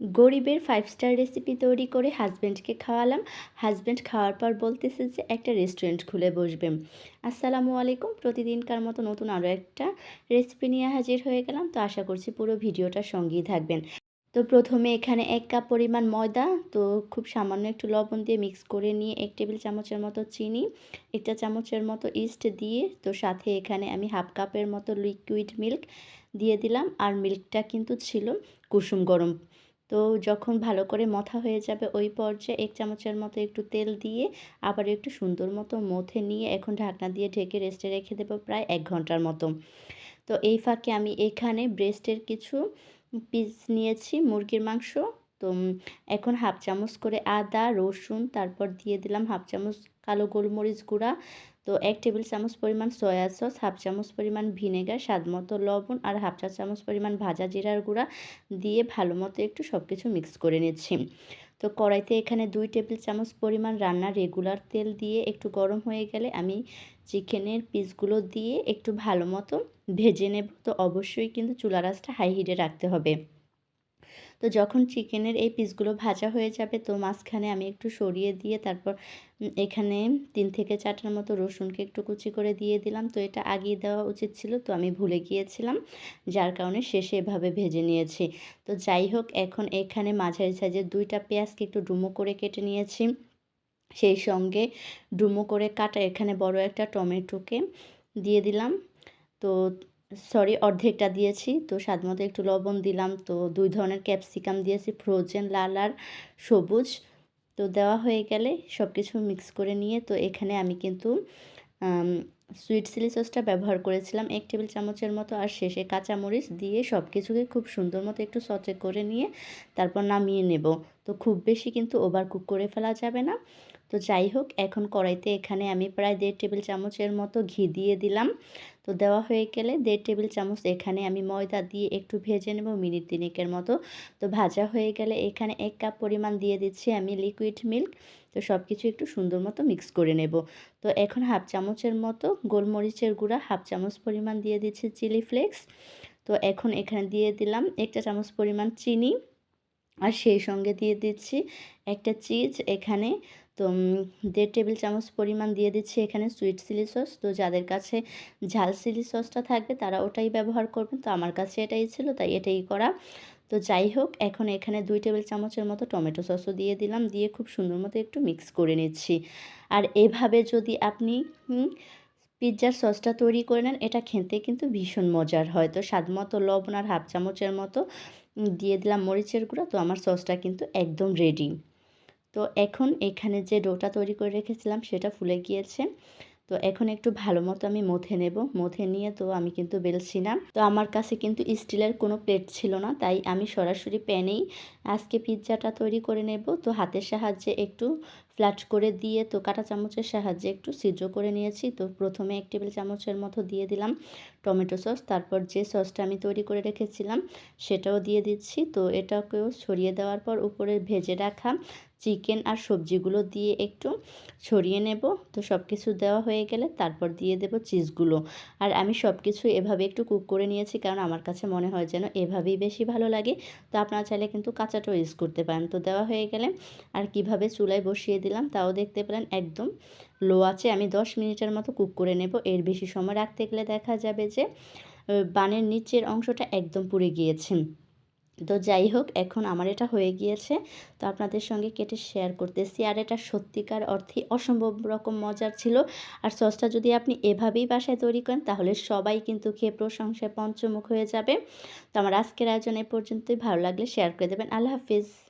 গরিবের five star recipe তৈরি করে হাজব্যান্ডকে খাওয়ালাম। হাজব্যান্ড খাওয়ার পর বলতেছে যে, একটা রেস্টুরেন্ট খুলে বসবে। আসসালামু আলাইকুম, প্রতিদিনকার মতো নতুন আরও একটা রেসিপি নিয়ে হাজির হয়ে গেলাম। তো আশা করছি পুরো ভিডিওটার সঙ্গেই থাকবেন। তো প্রথমে এখানে এক কাপ পরিমাণ ময়দা, তো খুব সামান্য একটু লবণ দিয়ে মিক্স করে নিয়ে এক টেবিল চামচের মতো চিনি, একটা চামচের মতো ইস্ট দিয়ে, তো সাথে এখানে আমি হাফ কাপের মতো লিকুইড মিল্ক দিয়ে দিলাম। আর মিল্কটা কিন্তু ছিল কুসুম গরম। তো যখন ভালো করে মথা হয়ে যাবে ওই পর্যায়ে এক চামচের মতো একটু তেল দিয়ে আবার একটু সুন্দর মতো মথে নিয়ে এখন ঢাকনা দিয়ে ঢেকে রেস্টে রেখে দেবো প্রায় এক ঘণ্টার মতো। তো এই ফাঁকে আমি এখানে ব্রেস্টের কিছু পিস নিয়েছি মুরগির মাংস। তো এখন হাফ চামচ করে আদা, রসুন, তারপর দিয়ে দিলাম হাফ চামচ কালো গোলমরিচ গুঁড়া। তো এক টেবিল চামচ পরিমাণ সয়া সস, হাফ চামচ পরিমাণ ভিনেগার, স্বাদ মতো লবণ আর হাফ চা চামচ পরিমাণ ভাজা জিরার গুঁড়া দিয়ে ভালো মতো একটু সব কিছু মিক্স করে নিচ্ছি। তো কড়াইতে এখানে দুই টেবিল চামচ পরিমাণ রান্নার রেগুলার তেল দিয়ে একটু গরম হয়ে গেলে আমি চিকেনের পিসগুলো দিয়ে একটু ভালো মতো ভেজে নেব। তো অবশ্যই কিন্তু চুলা রাসটা হাই হিটে রাখতে হবে। তো যখন চিকেনের এই পিসগুলো ভাজা হয়ে যাবে, তো মাঝখানে আমি একটু সরিয়ে দিয়ে তারপর এখানে তিন থেকে চারটার মতো রসুনকে একটু কুচি করে দিয়ে দিলাম। তো এটা আগিয়ে দেওয়া উচিত ছিল, তো আমি ভুলে গিয়েছিলাম, যার কারণে শেষে এভাবে ভেজে নিয়েছি। তো যাই হোক, এখন এখানে মাঝারি সাইজের দুইটা পেঁয়াজকে একটু ডুমো করে কেটে নিয়েছি। সেই সঙ্গে ডুমো করে কাটা এখানে বড় একটা টমেটোকে দিয়ে দিলাম। তো সরি, অর্ধেকটা দিয়েছি। তো স্বাদ মতো একটু লবণ দিলাম। তো দুই ধরনের ক্যাপসিকাম দিয়েছি, ফ্রোজেন, লাল আর সবুজ। তো দেওয়া হয়ে গেলে সব কিছু মিক্স করে নিয়ে, তো এখানে আমি কিন্তু সুইট চিলি সসটা ব্যবহার করেছিলাম। এক টেবিল চামচের মতো আর শেষে কাঁচামরিচ দিয়ে সব কিছুকে খুব সুন্দর মতো একটু সচে করে নিয়ে, তারপর নামিয়ে নেব। তো খুব বেশি কিন্তু ওভার কুক করে ফেলা যাবে না। তো যাই হোক, এখন কড়াইতে এখানে আমি প্রায় দেড় টেবিল চামচের মতো ঘি দিয়ে দিলাম। তো দেওয়া হয়ে গেলে দেড় টেবিল চামচ এখানে আমি ময়দা দিয়ে একটু ভেজে নেব মিনিট তিনেকের মতো। তো ভাজা হয়ে গেলে এখানে এক কাপ পরিমাণ দিয়ে দিচ্ছি আমি লিকুইড মিল্ক তো সব কিছু একটু সুন্দর মতো মিক্স করে নেব। তো এখন হাফ চামচের মতো গোলমরিচের গুঁড়া, হাফ চামচ পরিমাণ দিয়ে দিচ্ছি চিলি ফ্লেক্স তো এখন এখানে দিয়ে দিলাম একটা চামচ পরিমাণ চিনি। আর সেই সঙ্গে দিয়ে দিচ্ছি একটা চিজ এখানে। তো দেড় টেবিল চামচ পরিমাণ দিয়ে দিচ্ছি এখানে সুইট চিলি সস তো যাদের কাছে ঝাল চিলি সসটা থাকবে, তারা ওটাই ব্যবহার করবেন। তো আমার কাছে এটাই ছিল, তাই এটাই করা। তো যাই হোক, এখন এখানে দুই টেবিল চামচের মতো টমেটো সসও দিয়ে দিলাম। দিয়ে খুব সুন্দর মতো একটু মিক্স করে নিচ্ছি। আর এভাবে যদি আপনি পিৎজার সসটা তৈরি করে নেন, এটা খেতে কিন্তু ভীষণ মজার হয়। তো স্বাদ মতো লবণ আর হাফ চামচের মতো দিয়ে দিলাম মরিচের গুঁড়া। তো আমার সসটা কিন্তু একদম রেডি তো এখন এখানে যে ডোটা তৈরি করে রেখেছিলাম সেটা ফুলে গিয়েছে। তো এখন একটু ভালো মতো আমি মথে নেব। মথে নিয়ে তো আমি কিন্তু বেলছি না। তো আমার কাছে কিন্তু স্টিলের কোনো প্লেট ছিল না, তাই আমি সরাসরি প্যানেই আজকে পিৎজাটা তৈরি করে নেব। তো হাতের সাহায্যে একটু ফ্ল্যাট করে দিয়ে তো কাঁটা চামচের সাহায্যে একটু সিদ্ধ করে নিয়েছি। তো প্রথমে এক টেবিল চামচের মতো দিয়ে দিলাম টমেটো সস, তারপর যে সসটা আমি তৈরি করে রেখেছিলাম সেটাও দিয়ে দিচ্ছি। তো এটাকেও ছড়িয়ে দেওয়ার পর উপরে ভেজে রাখা চিকেন আর সবজিগুলো দিয়ে একটু ছড়িয়ে নেব। তো সব কিছু দেওয়া হয়ে গেলে তারপর দিয়ে দেব চিজগুলো। আর আমি সব কিছু এভাবে একটু কুক করে নিয়েছি কারণ আমার কাছে মনে হয় যেন এভাবেই বেশি ভালো লাগে। তো আপনারা চাইলে কিন্তু কাঁচাটাও ইউজ করতে পারেন। তো দেওয়া হয়ে গেলে আর কীভাবে চুলায় বসিয়ে দিলাম, তাও দেখতে পেলেন একদম লো আছে। আমি 10 মিনিটের মতো কুক করে নেব। এর বেশি সময় রাখতে গেলে দেখা যাবে যে বানের নিচের অংশটা একদম পুড়ে গিয়েছে। তো যাই হোক, এখন আমার এটা হয়ে গিয়েছে। তো আপনাদের সঙ্গে কেটে শেয়ার করতেছি। আর এটা সত্যিকার অর্থে অসম্ভব রকম মজার ছিল। আর সসটা যদি আপনি এভাবেই বাসায় তৈরি করেন, তাহলে সবাই কিন্তু খেয়ে প্রশংসায় পঞ্চমুখ হয়ে যাবে। তো আমার আজকের আয়োজন এ পর্যন্তই। ভালো লাগলে শেয়ার করে দেবেন। আল্লাহ হাফিজ।